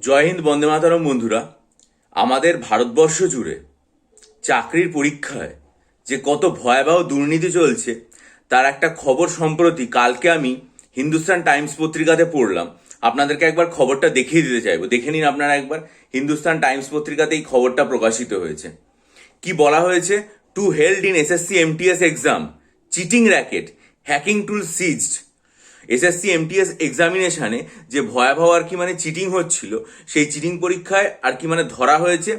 জয় হিন্দ, বন্দে মাতরম বন্ধুরা। আমাদের ভারতবর্ষ জুড়ে চাকরির পরীক্ষায় যে কত ভয়াবহ দুর্নীতি চলছে, তার একটা খবর সম্প্রতি কালকে আমি হিন্দুস্তান টাইমস পত্রিকাতে পড়লাম। আপনাদেরকে একবার খবরটা দেখিয়ে দিতে চাইব। দেখে নিন আপনারা একবার, হিন্দুস্তান টাইমস পত্রিকাতে এই খবরটা প্রকাশিত হয়েছে। কি বলা হয়েছে? Two held in SSC MTS exam cheating racket hacking tool seized SSC MTS এক্সামিনেশনে যে ভয়াবহ আর কি মানে চিটিং হচ্ছিল, সেই চিটিং পরীক্ষায় আর কি মানে ধরা হয়েছে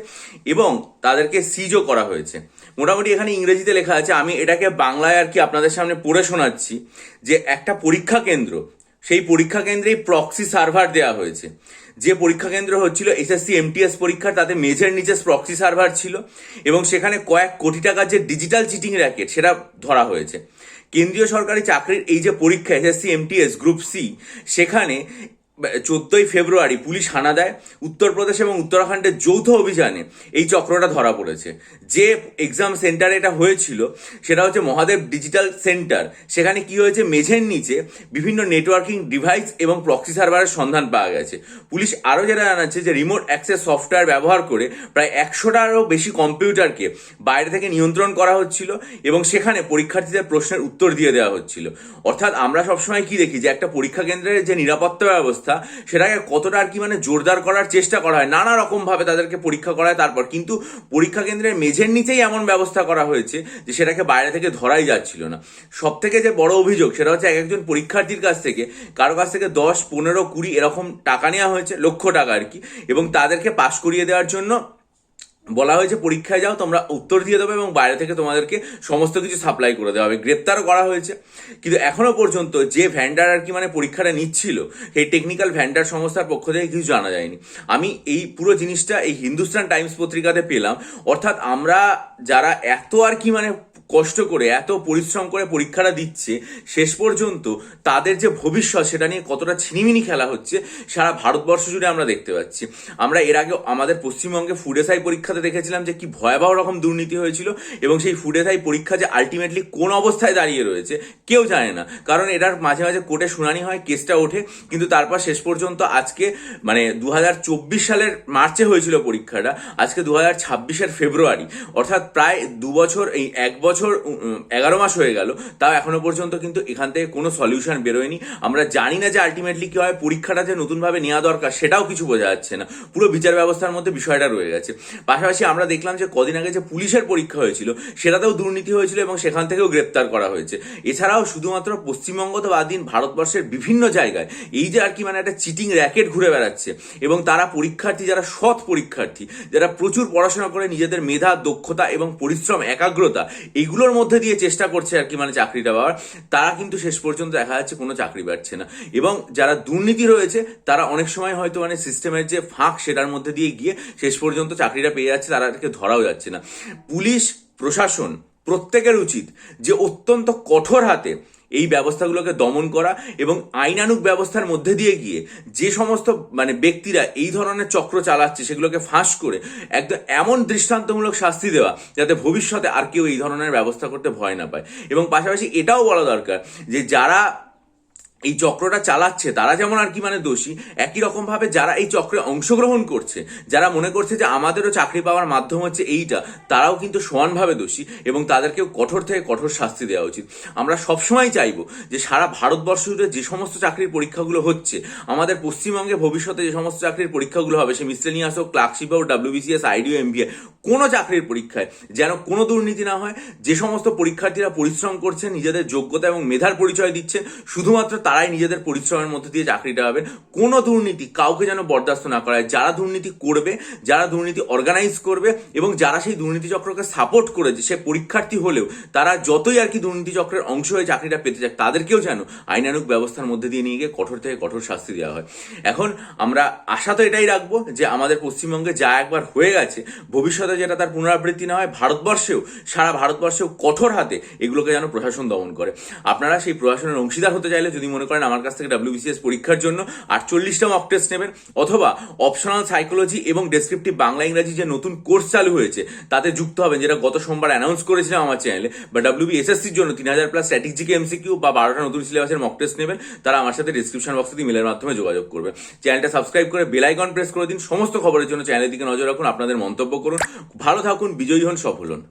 এবং তাদেরকে সিজও করা হয়েছে। মোটামুটি এখানে ইংরেজিতে লেখা আছে, আমি এটাকে বাংলায় আর কি আপনাদের সামনে পড়ে শোনাচ্ছি যে একটা পরীক্ষা কেন্দ্র, সেই পরীক্ষা কেন্দ্রেই প্রক্সি সার্ভার দেওয়া হয়েছে। যে পরীক্ষা কেন্দ্র হচ্ছিল এসএসসি এমটিএস পরীক্ষার, তাতে মেঝের নিচে প্রক্সি সার্ভার ছিল এবং সেখানে কয়েক কোটি টাকার যে ডিজিটাল চিটিং র্যাকেট সেটা ধরা হয়েছে। কেন্দ্রীয় সরকারি চাকরির এই যে পরীক্ষা এসএসসি এমটিএস গ্রুপ সি সেখানে চোদ্দই ফেব্রুয়ারি পুলিশ হানা দেয়। উত্তরপ্রদেশ এবং উত্তরাখণ্ডের যৌথ অভিযানে এই চক্রটা ধরা পড়েছে। যে এক্সাম সেন্টারে এটা হয়েছিল, সেটা হচ্ছে মহাদেব ডিজিটাল সেন্টার সেখানে কি হয়েছে? মেঝের নিচে বিভিন্ন নেটওয়ার্কিং ডিভাইস এবং প্রক্সি সার্ভারের সন্ধান পাওয়া গেছে। পুলিশ আরও যেটা জানাচ্ছে যে রিমোট অ্যাক্সেস সফটওয়্যার ব্যবহার করে প্রায় একশোটারও বেশি কম্পিউটারকে বাইরে থেকে নিয়ন্ত্রণ করা হচ্ছিল এবং সেখানে পরীক্ষার্থীদের প্রশ্নের উত্তর দিয়ে দেওয়া হচ্ছিল। অর্থাৎ আমরা সবসময় কি দেখি যে, একটা পরীক্ষা কেন্দ্রের যে নিরাপত্তা ব্যবস্থা সেটাকে কতটা আর কি মানে জোরদার করার চেষ্টা করা হয়, নানা রকম ভাবে তাদেরকে পরীক্ষা করায় তারপর। কিন্তু পরীক্ষা কেন্দ্রের মেঝের নিচেই এমন ব্যবস্থা করা হয়েছে যে সেটাকে বাইরে থেকে ধরাই যাচ্ছিল না। সব থেকে যে বড় অভিযোগ, সেটা হচ্ছে এক একজন পরীক্ষার্থীর কাছ থেকে কারও কাছ থেকে দশ, পনেরো, কুড়ি এরকম টাকা নেওয়া হয়েছে, লক্ষ টাকা আর কি, এবং তাদেরকে পাশ করিয়ে দেওয়ার জন্য বলা হয়েছে, পরীক্ষায় যাও, তোমরা উত্তর দিয়ে দেবে এবং বাইরে থেকে তোমাদেরকে সমস্ত কিছু সাপ্লাই করে দেওয়া হবে। গ্রেপ্তারও করা হয়েছে। কিন্তু এখনও পর্যন্ত যে ভ্যান্ডার আর কি মানে পরীক্ষাটা নিচ্ছিল, সেই টেকনিক্যাল ভ্যান্ডার সংস্থার পক্ষ থেকে কিছু জানা যায়নি। আমি এই পুরো জিনিসটা এই হিন্দুস্তান টাইমস পত্রিকাতে পেলাম। অর্থাৎ আমরা যারা এত আর কি মানে কষ্ট করে, এত পরিশ্রম করে পরীক্ষাটা দিচ্ছে, শেষ পর্যন্ত তাদের যে ভবিষ্যৎ সেটা নিয়ে কতটা ছিনিমিনি খেলা হচ্ছে, সারা ভারতবর্ষ জুড়ে আমরা দেখতে পাচ্ছি। আমরা এর আগে আমাদের পশ্চিমবঙ্গে ফুড এসআই পরীক্ষাতে দেখেছিলাম যে কি ভয়াবহ রকম দুর্নীতি হয়েছিল এবং সেই ফুড এসআই পরীক্ষা যে আলটিমেটলি কোন অবস্থায় দাঁড়িয়ে রয়েছে, কেউ জানে না। কারণ এটার মাঝে মাঝে কোর্টে শুনানি হয়, কেসটা ওঠে, কিন্তু তারপর শেষ পর্যন্ত আজকে মানে দু হাজার চব্বিশ সালের মার্চে হয়েছিল পরীক্ষাটা, আজকে দু হাজার ছাব্বিশের ফেব্রুয়ারি। অর্থাৎ প্রায় দু বছর, এই এক বছর উম, এগারো মাস হয়ে গেল তাও এখনও পর্যন্ত কিন্তু এখান থেকে কোনো সলিউশন বেরোয়নি। আমরা জানি না যে আলটিমেটলি কি হয় পরীক্ষাটা যে নতুনভাবে নেওয়া দরকার সেটাও কিছু বোঝা যাচ্ছে না। পুরো বিচার ব্যবস্থার মধ্যে বিষয়টা রয়ে গেছে। পাশাপাশি আমরা দেখলাম যে কদিন আগে যে পুলিশের পরীক্ষা হয়েছিল সেটাতেও দুর্নীতি হয়েছিল এবং সেখান থেকেও গ্রেপ্তার করা হয়েছে। এছাড়াও শুধুমাত্র পশ্চিমবঙ্গ তো বাদ দিন ভারতবর্ষের বিভিন্ন জায়গায় এই যে আর কি মানে একটা চিটিং র্যাকেট ঘুরে বেড়াচ্ছে এবং তারা পরীক্ষার্থী যারা সৎ পরীক্ষার্থী যারা প্রচুর পড়াশোনা করে নিজেদের মেধা দক্ষতা এবং পরিশ্রম একাগ্রতা এইগুলোর মধ্যে দিয়ে চেষ্টা করছে আর কি মানে চাকরিটা পাওয়ার তারা কিন্তু শেষ পর্যন্ত দেখা যাচ্ছে কোনো চাকরি পাচ্ছে না। এবং যারা দুর্নীতি রয়েছে, তারা অনেক সময় হয়তো মানে সিস্টেমের যে ফাঁক সেটার মধ্যে দিয়ে গিয়ে শেষ পর্যন্ত চাকরিটা পেয়ে যাচ্ছে তাদেরকে ধরাও যাচ্ছে না। পুলিশ, প্রশাসন প্রত্যেকের উচিত যে অত্যন্ত কঠোর হাতে এই ব্যবস্থাগুলোকে দমন করা এবং আইনানুক ব্যবস্থার মধ্যে দিয়ে গিয়ে যে সমস্ত মানে ব্যক্তিরা এই ধরনের চক্র চালাচ্ছে সেগুলোকে ফাঁস করে একদম এমন দৃষ্টান্তমূলক শাস্তি দেওয়া যাতে ভবিষ্যতে আর কেউ এই ধরনের ব্যবস্থা করতে ভয় না পায়। এবং পাশাপাশি এটাও বলা দরকার যে যারা এই চক্রটা চালাচ্ছে, তারা যেমন আর কি মানে দোষী, একই রকম ভাবে যারা এই চক্রে অংশগ্রহণ করছে, যারা মনে করছে যে আমাদেরও চাকরি পাওয়ার মাধ্যম হচ্ছে এইটা, তারাও কিন্তু সমানভাবে দোষী এবং তাদেরকেও কঠোর থেকে কঠোর শাস্তি দেওয়া উচিত। আমরা সবসময় চাইব যে সারা ভারতবর্ষ জুড়ে যে সমস্ত চাকরির পরীক্ষাগুলো হচ্ছে, আমাদের পশ্চিমবঙ্গে ভবিষ্যতে যে সমস্ত চাকরির পরীক্ষাগুলো হবে, সে মিসলেনিয়াস হোক, ক্লার্কশিপ হোক ডাব্লিউবিসিএস আইডিও এমবিএ কোনো চাকরির পরীক্ষায় যেন কোনো দুর্নীতি না হয়, যে সমস্ত পরীক্ষার্থীরা পরিশ্রম করছে, নিজেদের যোগ্যতা এবং মেধার পরিচয় দিচ্ছে, শুধুমাত্র তারাই নিজেদের পরিশ্রমের মধ্যে দিয়ে চাকরিটা পাবেন কোনো দুর্নীতি কাউকে যেন বরদাস্ত না করায়। যারা দুর্নীতি করবে, যারা দুর্নীতি অর্গানাইজ করবে এবং যারা সেই দুর্নীতি চক্রকে সাপোর্ট করেছে, সে পরীক্ষার্থী হলেও তারা যতই আর কি দুর্নীতি চক্রের অংশ হয়ে চাকরিটা পেতে চায় তাদেরকেও যেন আইনানুক ব্যবস্থার মধ্যে দিয়ে নিয়ে গিয়ে কঠোর থেকে কঠোর শাস্তি দেওয়া হয়। এখন আমরা আশা তো এটাই রাখব যে আমাদের পশ্চিমবঙ্গে যা একবার হয়ে গেছে, ভবিষ্যতে যেটা তার পুনরাবৃত্তি না হয়, ভারতবর্ষেও, সারা ভারতবর্ষেও কঠোর হাতে এগুলোকে যেন প্রশাসন দমন করে। আপনারা সেই প্রশাসনের অংশীদার হতে চাইলে যদি মনে মনে করেন আমার কাছ থেকে ডাব্লিউবিসিএস পরীক্ষার জন্য আটচল্লিশটা মক টেস্ট নেবেন, অথবা অপশনাল সাইকোলজি এবং ডেসক্রিপটিভ বাংলা ইংরাজি যে নতুন কোর্স চালু হয়েছে, তাতে যুক্ত হবেন, যেটা গত সোমবার অ্যানাউন্স করেছিলাম আমার চ্যানেলে বা ডাব্লিউবিএসএসসির জন্য তিন হাজার প্লাস স্ট্র্যাটেজিক এমসিকিউ বা বারোটা নতুন সিলেবাসের মক টেস্ট নেবেন, তারা আমার সাথে ডিসক্রিপশন বক্সে ইমেলের মাধ্যমে যোগাযোগ করবে। চ্যানেলটা সাবস্ক্রাইব করে বেল আইকন প্রেস করে দিন, সমস্ত খবরের জন্য চ্যানেলের দিকে নজর রাখুন, আপনাদের মন্তব্য করুন। ভালো থাকুন, বিজয়ী হন, সফল হন।